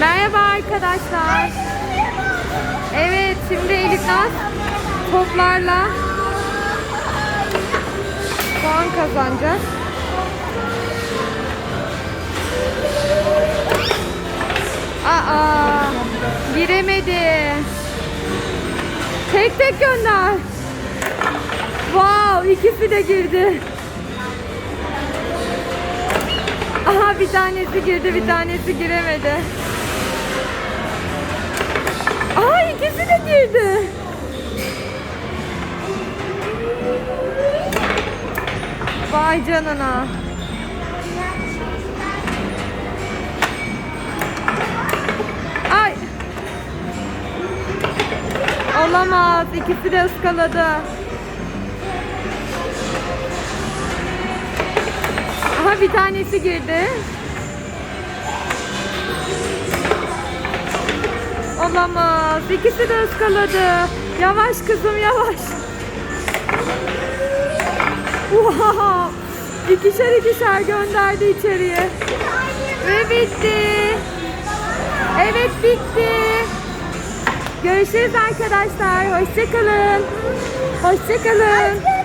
Merhaba arkadaşlar. Evet şimdi Elif Naz toplarla puan kazanacak. Aa giremedi. Tek tek gönder. Wow ikisi de girdi. Aha bir tanesi girdi bir tanesi giremedi. Vay canına. Ay. Olamaz. İkisi de ıskaladı. Aha bir tanesi girdi. Olamaz. İkisi de ıskaladı. Yavaş kızım yavaş. Wow. İkişer ikişer gönderdi içeriye. Ve bitti. Evet bitti. Görüşürüz arkadaşlar. Hoşçakalın. Hoşçakalın.